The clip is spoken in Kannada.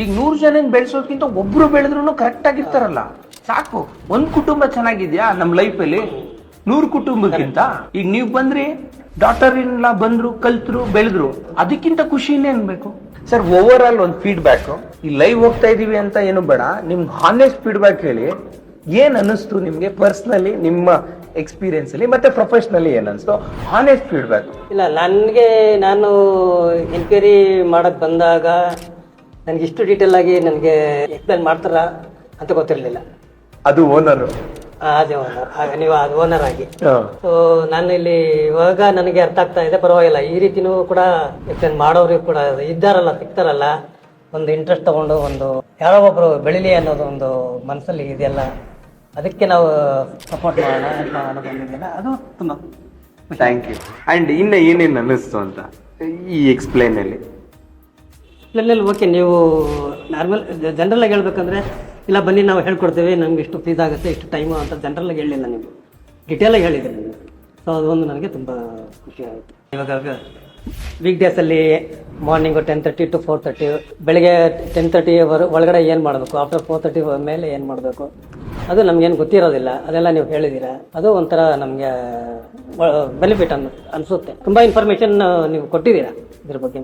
ಈಗ ನೂರು ಜನ ಬೆಳೆಸೋದ್ಕಿಂತ ಒಬ್ರು ಬೆಳೆದ್ರು ಕರೆಕ್ಟ್ ಆಗಿರ್ತಾರಲ್ಲ. ಸಾಕು ಒಂದ್ ಕುಟುಂಬ ಚೆನ್ನಾಗಿದ್ಯಾ ನಮ್ ಲೈಫಲ್ಲಿ ನೂರು ಕುಟುಂಬಕ್ಕಿಂತ? ಈಗ ನೀವು ಬಂದ್ರಿ ಡಾಕ್ಟರ್ ಇನ್ಲ ಬಂದ್ರು ಕಲ್ತ್ರು ಬೆಳೆದ್ರು ಅದಕ್ಕಿಂತ ಖುಷಿ ಇನ್ನೇನ್ ಬೇಕು ಸರ್ ಓವರ್ ಆಲ್ ಒಂದು ಫೀಡ್ಬ್ಯಾಕ್ ಈ ಲೈವ್ ಹೋಗ್ತಾ ಇದೀವಿ ಅಂತ ಏನು ಬೇಡ. ನಿಮ್ ಹಾನೆಸ್ಟ್ ಫೀಡ್ಬ್ಯಾಕ್ ಹೇಳಿ. ಏನ್ ಅನ್ನಿಸ್ತು ನಿಮ್ಗೆ ಪರ್ಸ್ನಲಿ ನಿಮ್ಮ ಎಕ್ಸ್ಪೀರಿಯನ್ಸ್ ಅಲ್ಲಿ ಮತ್ತೆ ಪ್ರೊಫೆಷನಲಿ ಏನ್ ಅನಿಸ್ತು ಹಾನೆಸ್ಟ್ ಫೀಡ್ಬ್ಯಾಕ್ ಇಲ್ಲ ನನಗೆ ನಾನು ಎನ್ಕ್ವೈರಿ ಮಾಡಕ್ ಬಂದಾಗ ನನಗೆ ಇಷ್ಟು ಡೀಟೇಲ್ ಆಗಿ ನನಗೆ ಎಕ್ಸ್ಪ್ಲೇನ್ ಮಾಡ್ತಾರ ಅಂತ ಗೊತ್ತಿರಲಿಲ್ಲ. ಅದು ಓನರ್ ಅದೇ ಓನರ್ ಆಗ ನೀವು ಅದು ಓನರ್ ಆಗಿ. ಸೊ ನಾನು ಇಲ್ಲಿ ಇವಾಗ ನನಗೆ ಅರ್ಥ ಆಗ್ತಾ ಇದೆ ಪರವಾಗಿಲ್ಲ. ಈ ರೀತಿನೂ ಕೂಡ ಎಕ್ಸ್ಪ್ಲೇನ್ ಮಾಡೋರು ಕೂಡ ಇದ್ದಾರಲ್ಲ ಸಿಗ್ತಾರಲ್ಲ. ಒಂದು ಇಂಟ್ರೆಸ್ಟ್ ತಗೊಂಡು ಒಂದು ಯಾರೋ ಒಬ್ಬರು ಬೆಳಿಲಿ ಅನ್ನೋದು ಒಂದು ಮನಸ್ಸಲ್ಲಿ ಇದೆಯಲ್ಲ ಅದಕ್ಕೆ ನಾವು ಸಪೋರ್ಟ್ ಮಾಡೋಣ ಅಂತ ಅದು ತುಂಬ ಥ್ಯಾಂಕ್ ಯು ಆ್ಯಂಡ್ ಇನ್ನು ಏನೇನು ಅನ್ನಿಸ್ತು ಅಂತ ಈ ಎಕ್ಸ್ಪ್ಲೈನ್ ಅಲ್ಲಿ ಇಲ್ಲ ಓಕೆ, ನೀವು ನಾರ್ಮಲ್ ಜನರಲ್ಲಾಗಿ ಹೇಳ್ಬೇಕಂದ್ರೆ, ಇಲ್ಲ ಬನ್ನಿ, ನಾವು ಹೇಳ್ಕೊಡ್ತೇವೆ, ನಮ್ಗೆ ಇಷ್ಟು ಫೀಸ್ ಆಗುತ್ತೆ, ಇಷ್ಟು ಟೈಮು ಅಂತ ಜನರಲ್ ಆಗಿ ಹೇಳಿಲ್ಲ ನೀವು. ಡಿಟೇಲ್ ಆಗಿ ಹೇಳಿದ್ದೀರಿ ನೀವು ಸೊ ಅದು ಒಂದು ನನಗೆ ತುಂಬ ಖುಷಿ ಆಯಿತು ಇವಾಗ ವೀಕ್ ಡೇಸಲ್ಲಿ morning ten thirty to four thirty ಬೆಳಗ್ಗೆ ಟೆನ್ ತರ್ಟಿ ಒಳಗಡೆ ಏನು ಮಾಡಬೇಕು? ಆಫ್ಟರ್ ಫೋರ್ ತರ್ಟಿ ಮೇಲೆ ಏನು ಮಾಡಬೇಕು? ಅದು ನಮಗೇನು ಗೊತ್ತಿರೋದಿಲ್ಲ. ಅದೆಲ್ಲ ನೀವು ಹೇಳಿದ್ದೀರಾ? ಅದು ಒಂಥರ ನಮಗೆ ಬೆನಿಫಿಟ್ ಅನ್, ಅನಿಸುತ್ತೆ. ತುಂಬ ಇನ್ಫಾರ್ಮೇಷನ್ ನೀವು ಕೊಟ್ಟಿದ್ದೀರಾ ಇದ್ರ ಬಗ್ಗೆ?